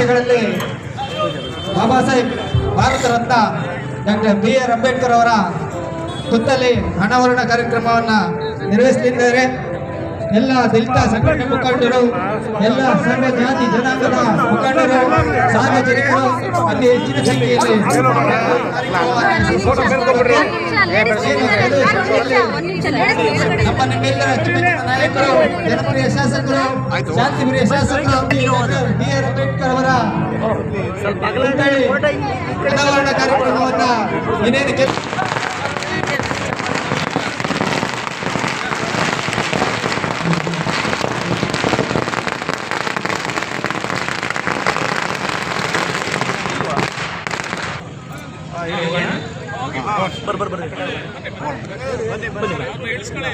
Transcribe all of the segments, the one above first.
ವರ್ಷಗಳಲ್ಲಿ Baba Saheb Bharat Ratna doctor B R Ambedkar ಅವರ ಹುತ್ತಲ್ಲಿ ಅನಾವರಣ ಕಾರ್ಯಕ್ರಮವನ್ನು ನಿರ್ವಹಿಸುತ್ತಿದ್ದಾರೆ ಎಲ್ಲ ದಲಿತ ಸಂಘಟನೆ ಮುಖಂಡರು ಎಲ್ಲ ಸರ್ವ ಜಾತಿ ಜನಾಂಗದ ಮುಖಂಡರು ಸಾರ್ವಜನಿಕರು ಅಲ್ಲಿ ಹೆಚ್ಚಿನ ಸಂಖ್ಯೆಯಲ್ಲಿ ನಮ್ಮ ನಿಮ್ಮೆಲ್ಲರ ನಾಯಕರು ಜನಪ್ರಿಯ ಶಾಸಕರು ಶಾಂತಿಪ್ರಿಯ ಶಾಸಕರು ಬಿ ಆರ್ ಅಂಬೇಡ್ಕರ್ ಅವರ ಅನಾವರಣ ಕಾರ್ಯಕ್ರಮವನ್ನ ಇನ್ನೇನು ಕೆಲ ಬನ್ನಿ ಬನ್ನಿ ನಾವು ಎಳ್ಸ್ಕೊಳೋಣ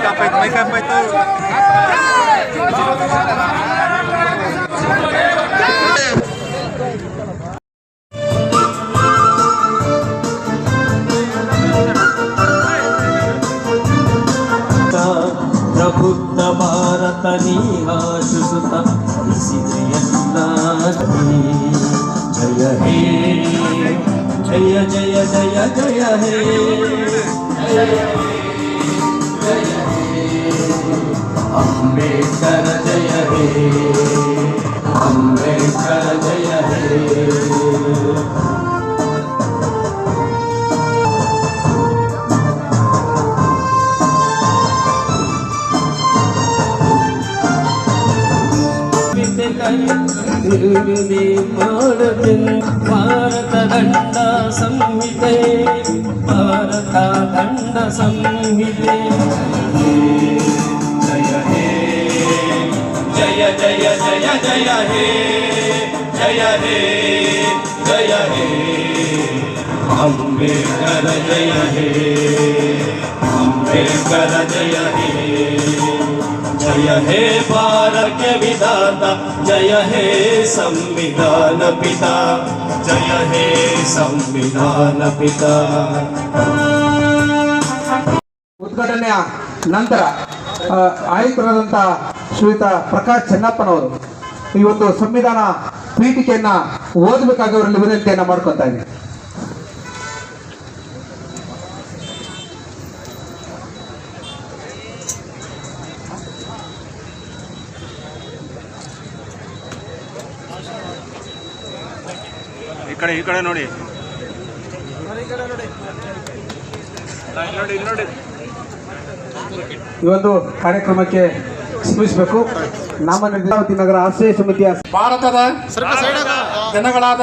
Makeup, makeup itu. ప్రభుత్వ భారత నిహాశుసుత జయ హే జయ జయ జయ జయ హే జయ హే अम्बेकर जय திருவிதி பாடத்தில் பாரத தண்ட சம்மிதே பாரத தண்ட சம்மிதே ஜய ஹே ஜய ஜய ஜய ஜய ஹே ஜய ஹே ஜய ஹே அம்பேத்கர ஜய ஹே அம்பேத்கர ஜய ஹே ಜಯ ಹೇ ಭಾರತ್ಯ ವಿಧಾತ, ಜಯ ಹೇ ಸಂವಿಧಾನ ಪಿತಾ, ಜಯ ಹೇ ಸಂವಿಧಾನ ಪಿತಾ. ಉದ್ಘಾಟನೆಯ ನಂತರ ಆಯುಕ್ತರಾದಂತಹ ಶ್ರೀಯುತ ಪ್ರಕಾಶ್ ಚೆನ್ನಪ್ಪನವರು ಈ ಒಂದು ಸಂವಿಧಾನ ಪೀಠಿಕೆಯನ್ನ ಓದಬೇಕಾಗಿ ಅವರಲ್ಲಿ ವಿನಂತಿಯನ್ನ ಮಾಡ್ಕೊತಾ ಇದ್ದೀನಿ. ಕಡೆ ಈ ಕಡೆ ನೋಡಿ. ಈ ಒಂದು ಕಾರ್ಯಕ್ರಮಕ್ಕೆ ಸ್ಮರಿಸಬೇಕು ನಾಮ ನಿರ್ದೇಶಾವತಿ ನಗರ ಆಶ್ರಯ ಸಮಿತಿಯ ಭಾರತದ ಜನಗಳಾದ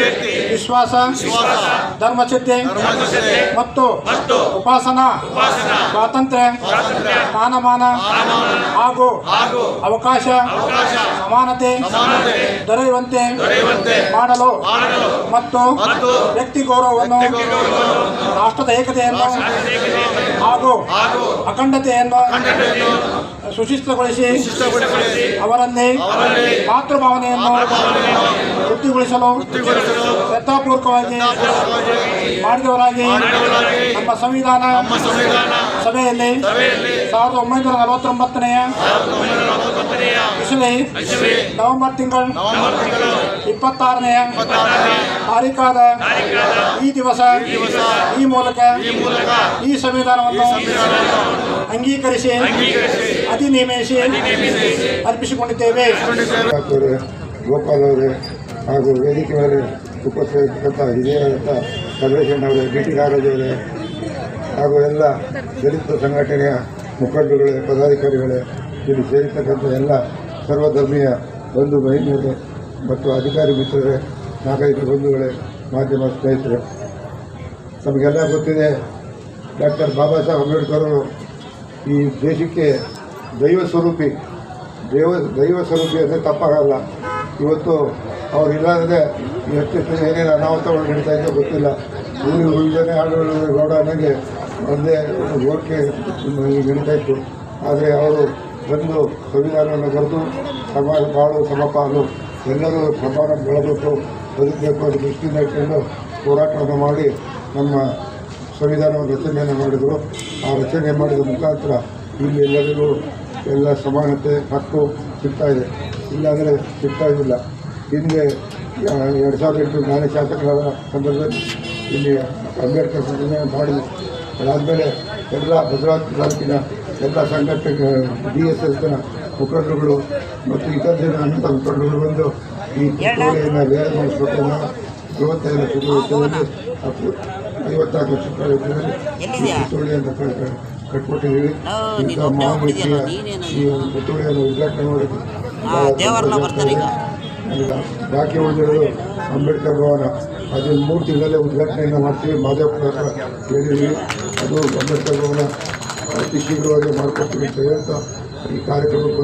ವಿಶ್ವಾಸ ಧರ್ಮಸಿದ್ಧಿ ಮತ್ತು ಉಪಾಸನಾ ಸ್ವಾತಂತ್ರ್ಯ ಸ್ಥಾನಮಾನ ಹಾಗೂ ಅವಕಾಶ ಸಮಾನತೆ ದೊರೆಯುವಂತೆ ಮಾಡಲು ಮತ್ತು ವ್ಯಕ್ತಿ ಗೌರವವನ್ನು ರಾಷ್ಟ್ರದ ಏಕತೆಯನ್ನು ಹಾಗೂ ಅಖಂಡತೆಯನ್ನು ಸುಶಿಸ್ತಗೊಳಿಸಿ ಅವರನ್ನೇ ಮಾತೃಭಾವನೆಯನ್ನು ವೃತ್ತಿಗೊಳಿಸಲು ಶ್ರದ್ಧಾಪೂರ್ವಕವಾಗಿ ಮಾಡಿದವರಾಗಿ ನಮ್ಮ ಸಂವಿಧಾನ ಸಭೆಯಲ್ಲಿ ಸಾವಿರದ ಒಂಬೈನೂರ ನಲವತ್ತೊಂಬತ್ತನೆಯ ಇಸವಿ ನವೆಂಬರ್ ತಿಂಗಳು ಇಪ್ಪತ್ತಾರನೆಯ ತಾರೀಕಾದ ಈ ದಿವಸ ಈ ಮೂಲಕ ಈ ಸಂವಿಧಾನವನ್ನು ಅಂಗೀಕರಿಸಿ ಅಧಿನಿಯಮಿಸಿ ಅರ್ಪಿಸಿಕೊಂಡಿದ್ದೇವೆ. ಗೋಪಾಲ್ ಅವರೇ ಹಾಗೂ ವೇದಿಕೆ ಮೇಲೆ ಉಪಸ್ಥಿತರಿರ್ತಕ್ಕಂಥ ಹಿರಿಯರಾದಂಥ ಚಂದ್ರಶೇಖರ್ ಅವರೇ, ಡಿ ಟಿ ಅವರೇ, ಹಾಗೂ ಎಲ್ಲ ದಲಿತ ಸಂಘಟನೆಯ ಮುಖಂಡರುಗಳೇ, ಪದಾಧಿಕಾರಿಗಳೇ, ಇಲ್ಲಿ ಸೇರಿರ್ತಕ್ಕಂಥ ಎಲ್ಲ ಸರ್ವಧರ್ಮೀಯ ಬಂಧು ಬಹಿನಿಯರೇ ಮತ್ತು ಅಧಿಕಾರಿ ಮಿತ್ರರೇ, ನಾಗರಿಕ ಬಂಧುಗಳೇ, ಮಾಧ್ಯಮ ಸ್ನೇಹಿತರೆ. ನಮಗೆಲ್ಲ ಗೊತ್ತಿದೆ, ಡಾಕ್ಟರ್ ಬಾಬಾ ಸಾಹೇಬ್ ಅಂಬೇಡ್ಕರ್ ಅವರು ಈ ದೇಶಕ್ಕೆ ದೈವ ಸ್ವರೂಪಿ, ದೇವ, ದೈವ ಸ್ವರೂಪಿ ಅಂದರೆ ತಪ್ಪಾಗಲ್ಲ. ಇವತ್ತು ಅವ್ರು ಇಲ್ಲದೆ ಎಷ್ಟು ಏನೇನು ಅನಾಹುತಗಳು ನಡೀತಾ ಇದೆ ಗೊತ್ತಿಲ್ಲ. ಊರಿಗೆ ಉಳಿದನೇ ಆಡಳಿತ ಗೌಡ ನನಗೆ ಒಂದೇ ಓಕೆ ನಡೀತಾ ಇತ್ತು. ಆದರೆ ಅವರು ಬಂದು ಸಂವಿಧಾನವನ್ನು ಬರೆದು ಸಮ ಬಾಳು, ಸಮಪಾಲು, ಎಲ್ಲರೂ ಸಮಾನ ಬೆಳಬೇಕು ಬದುಕಬೇಕು ಅದು ದೃಷ್ಟಿಯಿಂದ ಇಟ್ಕೊಂಡು ಹೋರಾಟವನ್ನು ಮಾಡಿ ನಮ್ಮ ಸಂವಿಧಾನವನ್ನು ರಚನೆಯನ್ನು ಮಾಡಿದರು. ಆ ರಚನೆ ಮಾಡಿದ ಮುಖಾಂತರ ಇಲ್ಲಿ ಎಲ್ಲರಿಗೂ ಎಲ್ಲ ಸಮಾನತೆ, ಹಕ್ಕು ಸಿಗ್ತಾ ಇದೆ. ಇಲ್ಲಾಂದರೆ ಸಿಗ್ತಾ ಇರಲಿಲ್ಲ ಹಿಂದೆ ಎರಡು ಸಾವಿರದ ಎಂಟು ನಾನೇ ಶಾಸಕರಾದ ಸಂದರ್ಭದಲ್ಲಿ ಇಲ್ಲಿ ಅಂಬೇಡ್ಕರ್ ಸಂಘಟನೆ ಮಾಡಿ ಅದಾದಮೇಲೆ ಎಲ್ಲ ಭದ್ರಾವತಿ ತಾಲೂಕಿನ ಎಲ್ಲ ಸಂಘಟನೆ ಬಿ ಎಸ್ ಎಸ್ನ ಮುಖಂಡರುಗಳು ಮತ್ತು ಇತರ ಜನ ಅಂತ ಮುಖಂಡರುಗಳು ಬಂದು ಈ ಪುತ್ತೂರಿಯನ್ನು ಬೇರೆ ಮಾಡಿಸ್ಬೇಕನ್ನ ಇವತ್ತೈದು ಐವತ್ತೈದು ಲಕ್ಷ ರೂಪಾಯಿ ವೆಚ್ಚದಲ್ಲಿ ಐವತ್ತಾರು ಪುತ್ತೂರಿಯನ್ನು ಕ- ಕಟ್ಕೊಟ್ಟಿದ್ದೀವಿ. ಇಂಥ ಮಹಾಮೂರ್ತಿಯ ಈ ಒಂದು ಪುತ್ತೂರಿಯನ್ನು ಉದ್ಘಾಟನೆ ಮಾಡಿದ್ದು ದೇವರೆಲ್ಲ ಬರ್ತಾರೆ ಈಗ. ಬಾಕಿ ಉಳಿದಿರೋದು ಅಂಬೇಡ್ಕರ್ ಭವನ. ಅದು ಮೂರು ತಿಂಗಳಲ್ಲೇ ಉದ್ಘಾಟನೆಯನ್ನು ಮಾಡ್ತೀವಿ. ಮಾದೇವಪುರ ಹೇಳಿದ್ವಿ ಅದು ಅಂಬೇಡ್ಕರ್ ಭವನ ಅತಿ ಶೀಘ್ರವಾಗಿ ಮಾಡಿಕೊಡ್ತೀವಿ ಅಂತ ಹೇಳ್ತಾ ಈ ಕಾರ್ಯಕ್ರಮಕ್ಕೆ